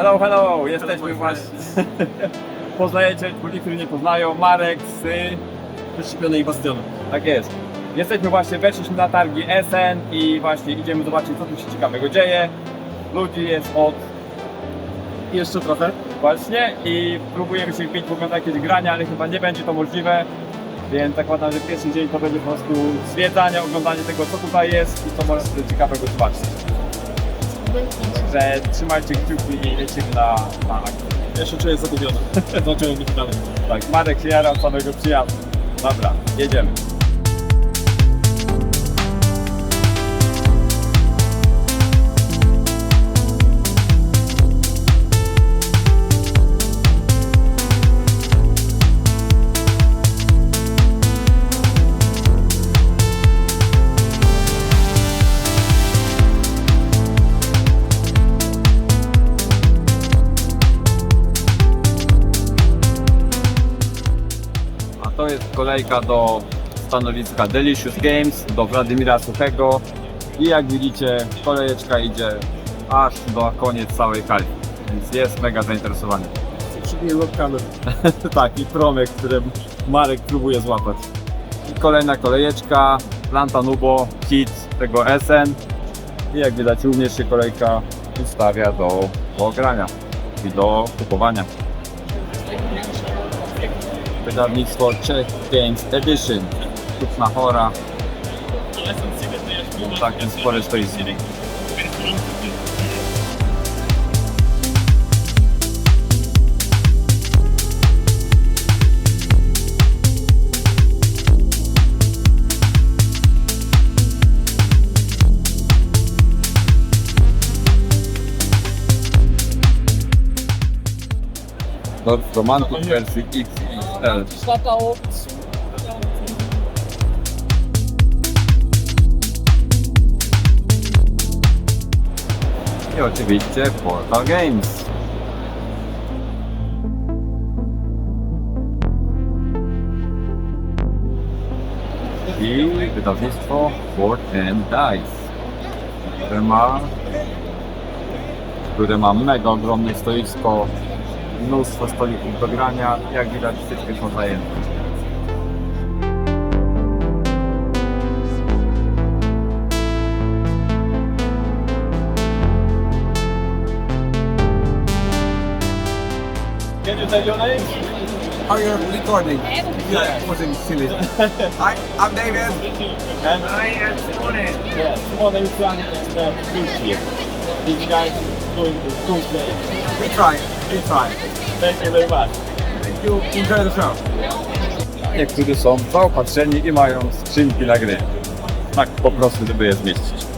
Hello, hello, jesteśmy właśnie. Poznajecie, ludzi, którzy nie poznają, Marek z... Przeszczepionej bastionu. Tak jest. Jesteśmy właśnie, weszliśmy na targi SN i właśnie idziemy zobaczyć, co tu się ciekawego dzieje. Ludzi jest od Jeszcze trochę. właśnie i próbujemy się wbić w ogóle na jakieś grania, ale chyba nie będzie to możliwe. Więc zakładam, że pierwszy dzień to będzie po prostu zwiedzanie, oglądanie tego, co tutaj jest i co można sobie ciekawego zobaczyć. Także trzymajcie kciuki i lecimy na, akcję. Ja się czuję zagubiony. Zobaczymy mi dalej. Tak, Marek się jara od samego przyjazdu. Dobra, jedziemy. Kolejka do stanowiska Delicious Games, do Władimira Suchego. I jak widzicie, kolejeczka idzie aż do koniec całej hali. Więc jest mega zainteresowany. Nim lokalny. tak, i promek, którym Marek próbuje złapać. I kolejna kolejeczka, Planta Nubo, hit tego SN. I jak widać, również się kolejka ustawia do, do grania i do kupowania. Wydawnictwo Czech Games Edition. Sztuczna chora. Takim spore stoisko. Romantic wersji XXL. I oczywiście Portal Games. I wydawnictwo Board and Dice, które ma, które ma mega ogromne stoisko, mnóstwo stolików do grania, jak widać wszystkie są zajęte. Can you tell your name? Are you recording? Yeah, it wasn't silly. Hi, I'm David. And I am Simone. Yeah, Simone is running the cruise ship. These guys doing the cruise play. We try. We try. Thank you. Enjoy. Niektórzy są zaopatrzeni i mają skrzynki na gry. Tak po prostu, żeby je zmieścić.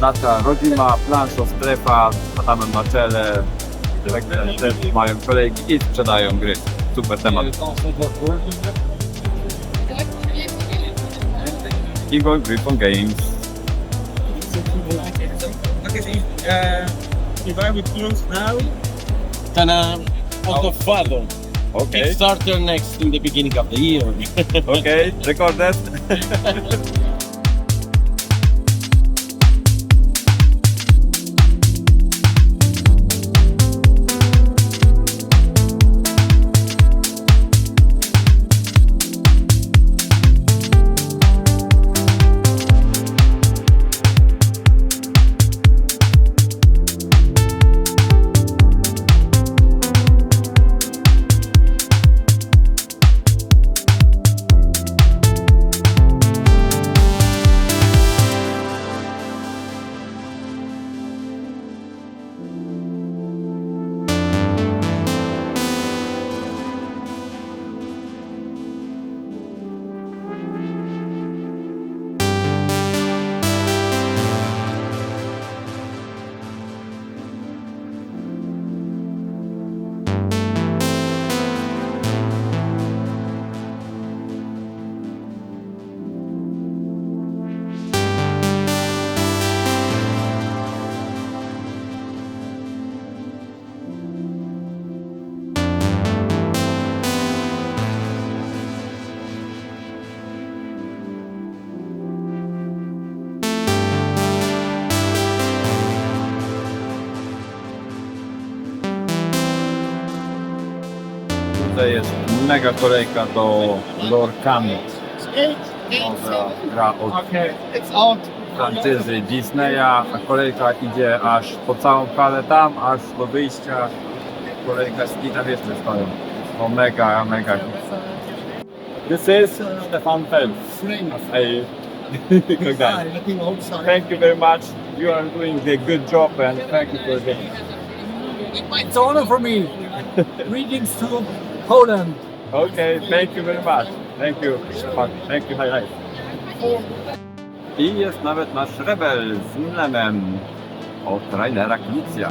Nasza rodzima planszo strefa z Adamem na czele. Także też mają kolejki i sprzedają gry. Super temat. Igor Gryphon Games. Okay, uh, if I would close now, the father. Okay, Kickstarter next in the beginning of the year. okay, recorded. jest mega kolejka do Lorkami. Nowa gra od franczyzy Disneya, a kolejka idzie aż po całą halę tam, aż do wyjścia. Kolejka z i tam jeszcze stoją. No mega, mega. This is Stefan Phelps. Hey. Thank you very much. You are doing a good job and thank you for the It's an honor for me. Greetings to Poland. Okay, thank you very much. Thank you. Thank you, hi, hi. I jest nawet nasz rebel z Mlemem od trailera Knicja.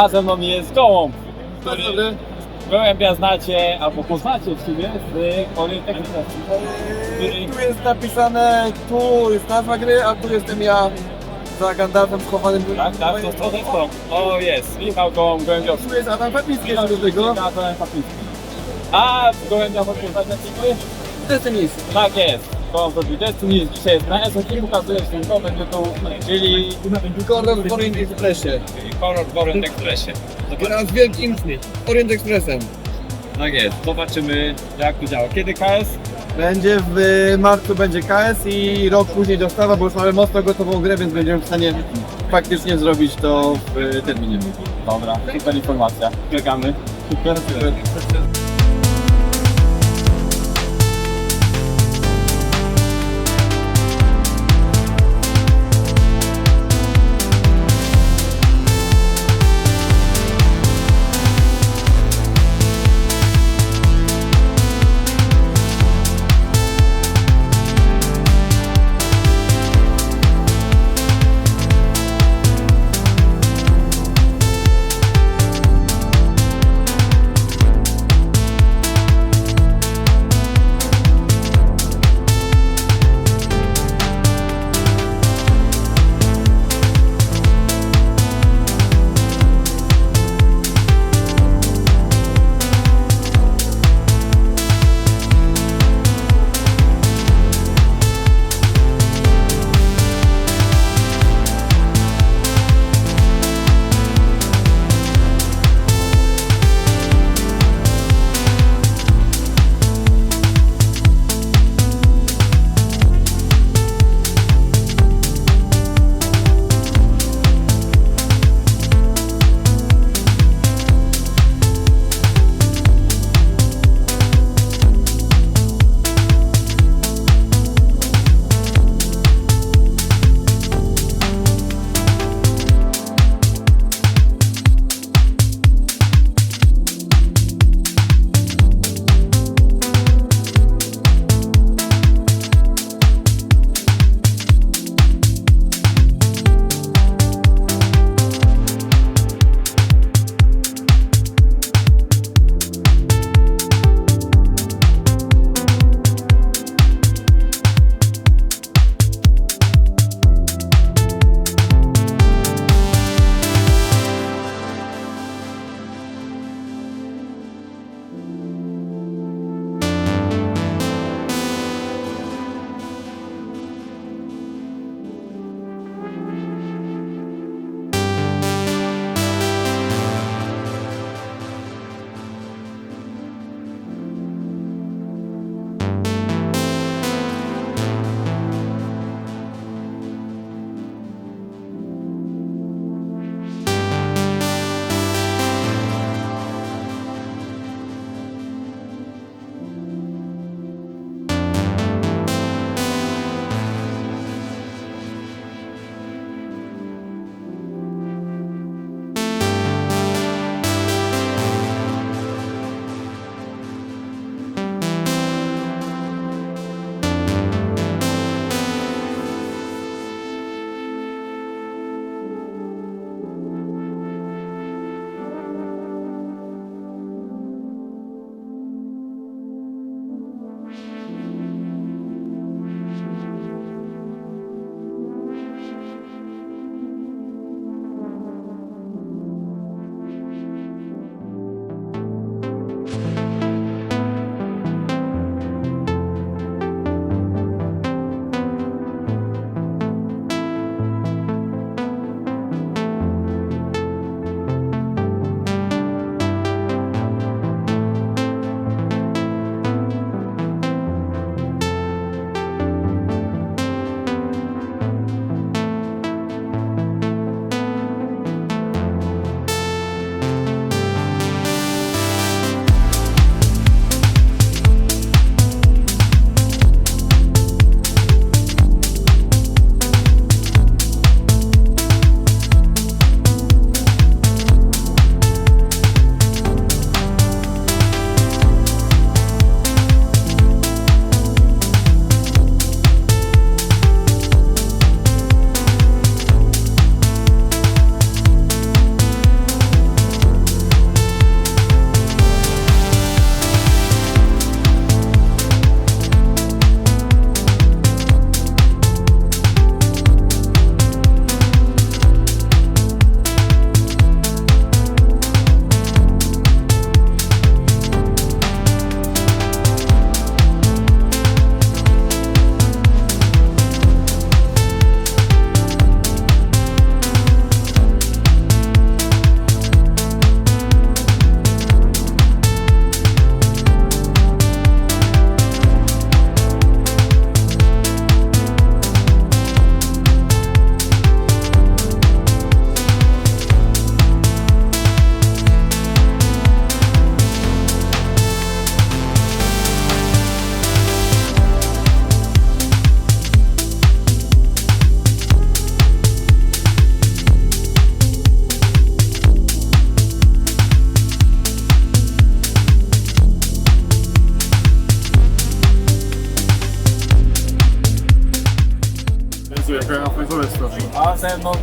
A ze mną jest Gołąb, który Gołębia znacie, albo poznacie w sumie z Politechniki, który Tu jest napisane, tu jest nazwa gry, a tu jestem ja za Gandalfem schowanym. Tak, tak, to stronę stron. O jest, Michał Gołąb Gołębiowski. Tu jest Adam Pepiński jeszcze do tego. Adam Papiński. A Gołębia? To ten nic. Tak jest. Gołąb do 20 nic dzisiaj jest na SOK, pokazuje się to będzie tu, czyli Gordon w Orient Expressie. Horror w Orient Expressie. Gra z wielkim Orient Expressem. Tak jest, zobaczymy jak to działa. Kiedy KS? Będzie w marcu będzie KS i rok później dostawa, bo już mamy mocno gotową grę, więc będziemy w stanie faktycznie zrobić to w terminie. Dobra, super informacja. Czekamy. ze mną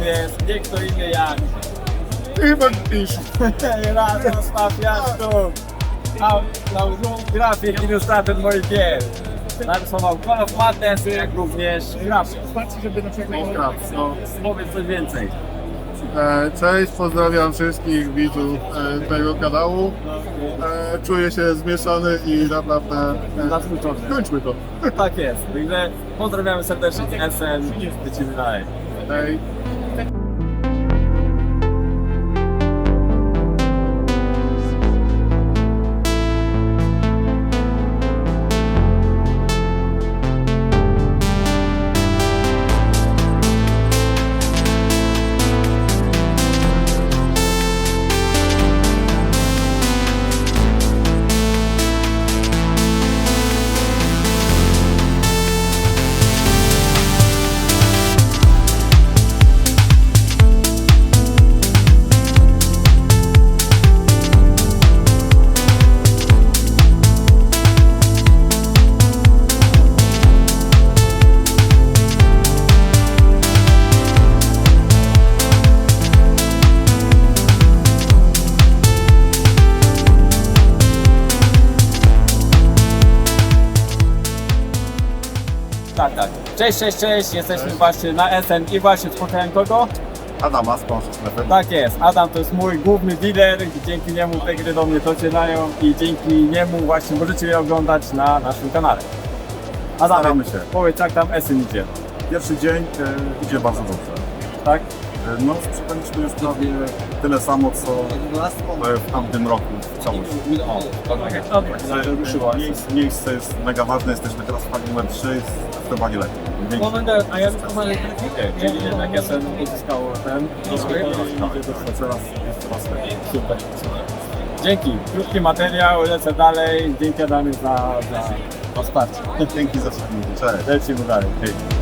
jest nie kto inny jak Chyba pisz. Razem z Mafiaszką. A na grafik ilustrator moich gier. Narysował Call of Madness, jak również grafik. Minecraft, no. Powiedz coś więcej. E, Cześć, pozdrawiam wszystkich widzów e, tego kanału. E, Czuję się zmieszany i naprawdę e, Zaskoczony. kończmy to. Tak jest. Także pozdrawiamy serdecznie SN. Lecimy dalej. Hej. Bye. Tak, tak. Cześć, cześć, cześć. Jesteśmy właśnie na SN i właśnie spotkałem kogo? Adama, sponsor sklepem. Tak jest. Adam to jest mój główny dealer. Dzięki niemu te gry do mnie docierają i dzięki niemu właśnie możecie je oglądać na naszym kanale. Adam, Staramy się. powiedz jak tam SN idzie, Pierwszy dzień e, idzie bardzo dobrze. tak? E, no, sprzedaliśmy już prawie tyle samo, co e, w tamtym roku Miejsce, miejsce jest mega ważne, jesteśmy teraz w fali numer 3, jest zdecydowanie lepiej. Dzięki. A ja Czyli jednak SN uzyskało ten przodu. Teraz jest coraz lepiej. Super, super. Dzięki. Krótki materiał, lecę dalej. Dzięki Adamie za, za, za wsparcie. Dzięki za wspólnie. Cześć. Lecimy dalej. Hej.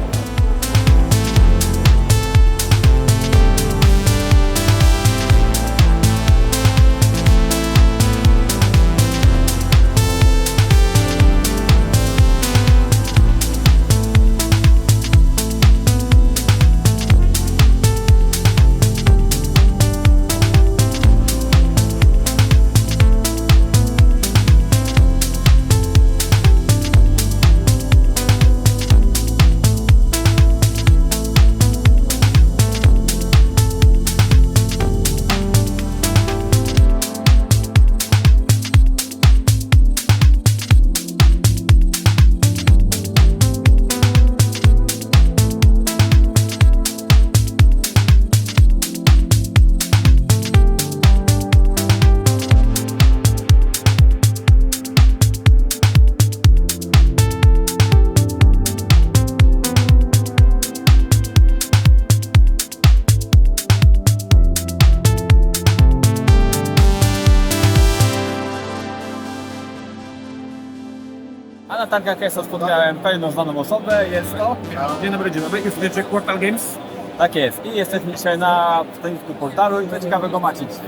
Na targach Kesa spotkałem pewną znaną osobę, jest to? Dzień dobry, dzień dobry. Jest wieczór Quartal Games. Tak jest. I jesteśmy dzisiaj na stoisku portalu i co ciekawego macie dzisiaj.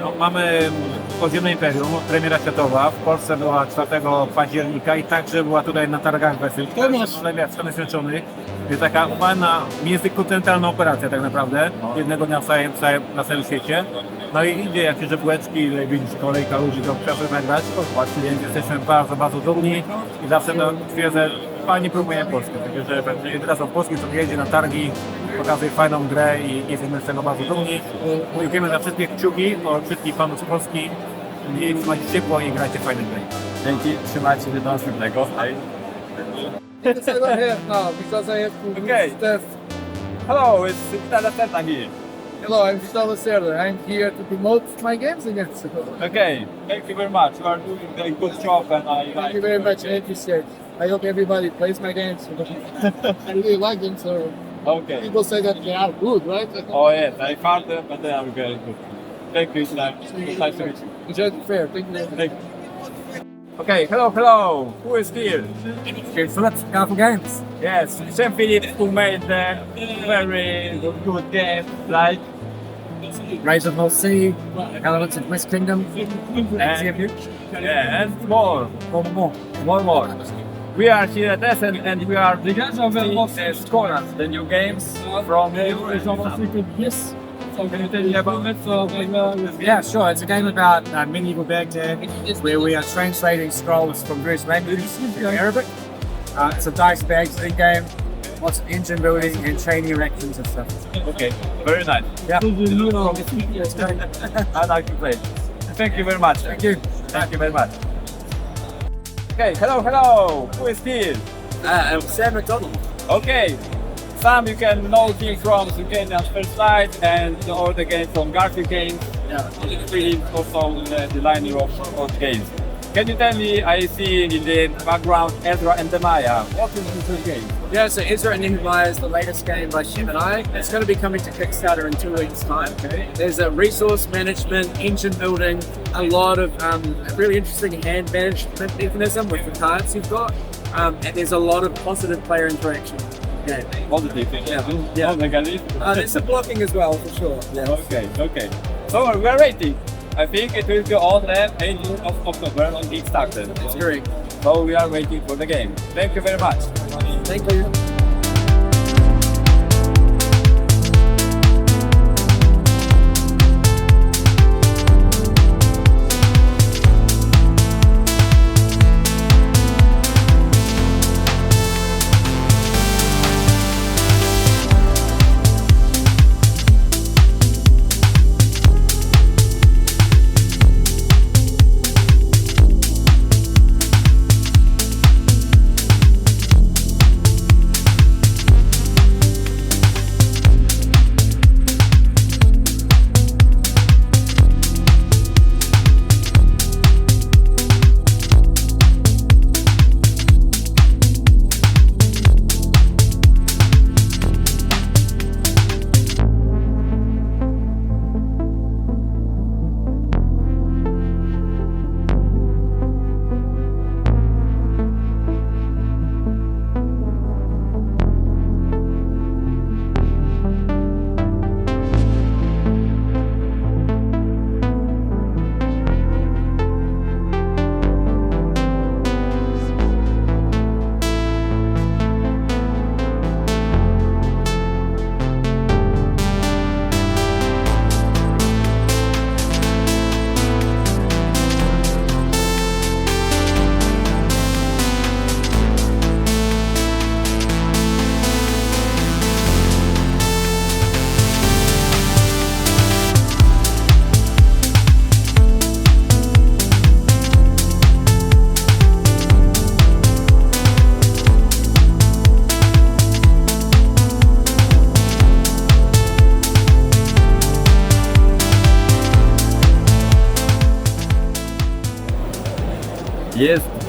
No, mamy Podziemne Imperium, premiera światowa. W Polsce była 4 października i także była tutaj na targach Wesel. To jest premiera w Stanach Zjednoczonych. Jest taka umarna międzykontynentalna operacja tak naprawdę. Jednego dnia w całym, całym, na całym świecie. No i idzie jakieś ile widzisz kolejka ludzi do przepraszam nagrać. Właśnie więc jesteśmy bardzo, bardzo dumni i zawsze no, twierdzę, fajnie próbujemy Polskę. Także, że będzie teraz od Polski, to jedzie na targi, pokazuje fajną grę i jesteśmy z tego bardzo dumni. Dziękujemy za wszystkie kciuki od wszystkich fanów z Polski. I trzymajcie ciepło i grajcie fajne gry. Dzięki, trzymajcie się do następnego. Hej. Because I don't have now, because I have to Okay. test. Hello, it's Vital Lacerda here. Hello, I'm Gustavo Serra. I'm here to promote my games in Mexico. Okay, thank you very much. You are doing a good job and I Thank like you very much. I appreciate. I hope everybody plays my games. I really like them, so Okay. people say that they are good, right? Oh yes, I found them but they are very good. Thank you, Islam. Nice to meet you. Enjoy the fair. Thank you very much. Thank you. Okay, hello, hello. Who is here? So let's Powerful Games. Yes, Sam Phillips who made the very good game, like Rise of North Sea, Elements of West Kingdom. And, yeah, and more, One more. more, more. We are here at Essen and we are seeing the Skolas, the new games from the Yes. So can you tell me about it? So, Yeah, sure. It's a game about uh, medieval Baghdad where we are translating scrolls from various languages into Arabic. Uh, it's a dice bag game, lots of engine building and chain erections and stuff. okay, very nice. Yeah. I like to play. Thank you very much. Thank you. Thank you very much. Okay, hello, hello. Who is here? Uh, I'm Sam McDonald. Okay. Sam, you can know things from Ukrainian First Light and all the games from Garfield Games. Yeah. Is also the designer of, of games. Can you tell me, I see in the background Ezra and Demaya. What is this game? Yeah, so Ezra and Nehemiah is the latest game by Shim and I. It's going to be coming to Kickstarter in two weeks' time. Okay. There's a resource management, engine building, a lot of um, really interesting hand management mechanism with the cards you've got, um, and there's a lot of positive player interaction. Yeah. Positive thing. Yeah. Yeah. Oh, negative. Uh, there's some blocking as well, for sure. Yeah. Okay, okay. So we are waiting. I think it will be on the 18th of October on Kickstarter. That's correct. So we are waiting for the game. Thank you very much. Thank you.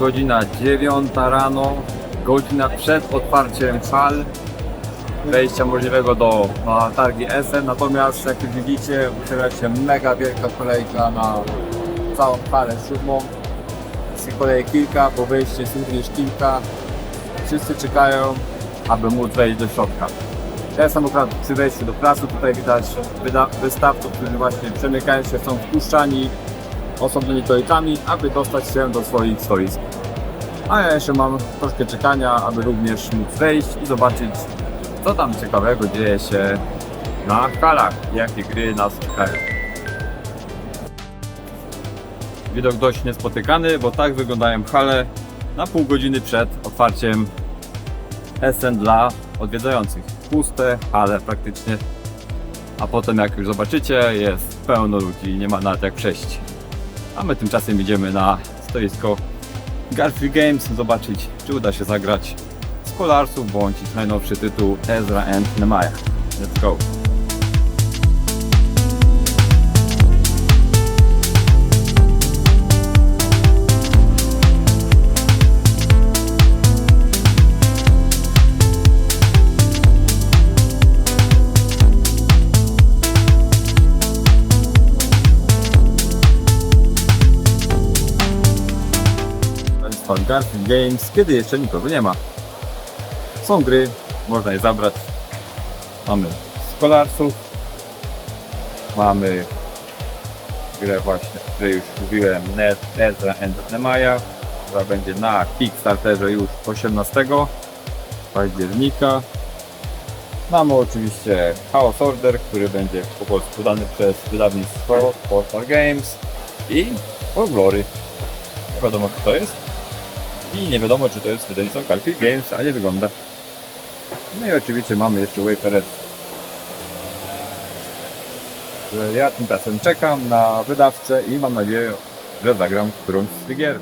Godzina 9 rano, godzina przed otwarciem hal wejścia możliwego do na targi Essen, natomiast jak widzicie otwiera się mega wielka kolejka na całą halę siódmą. Jest ich kolejek kilka, bo wejście jest również kilka. Wszyscy czekają, aby móc wejść do środka. Ja jestem akurat przy wejściu do placu, tutaj widać wystawców, którzy właśnie przemykają się, są wpuszczani osobnymi kolejkami, aby dostać się do swoich stoisk. A ja jeszcze mam troszkę czekania, aby również móc wejść i zobaczyć, co tam ciekawego dzieje się na halach, jakie gry nas czekają. Widok dość niespotykany, bo tak wyglądają hale na pół godziny przed otwarciem Essen dla odwiedzających. Puste hale praktycznie. A potem jak już zobaczycie, jest pełno ludzi, nie ma nawet jak przejść. A my tymczasem idziemy na stoisko Garfield Games, zobaczyć czy uda się zagrać Scholarsów bądź ich najnowszy tytuł Ezra and Nehemiah. Let's go! Państwa Garfield Games, kiedy jeszcze nikogo nie ma. Są gry, można je zabrać. Mamy Scholarsów, mamy grę właśnie, której już mówiłem, Ezra and Nehemiah. która będzie na Kickstarterze już 18 października. Mamy oczywiście Chaos Order, który będzie po dany przez wydawnictwo Portal Games i For Glory. Nie wiadomo kto to jest i nie wiadomo czy to jest wydawnictwo Carfield Games, a nie wygląda. No i oczywiście mamy jeszcze Wayfaret. Ja tymczasem czekam na wydawcę i mam nadzieję, że zagram którąś z tych gier.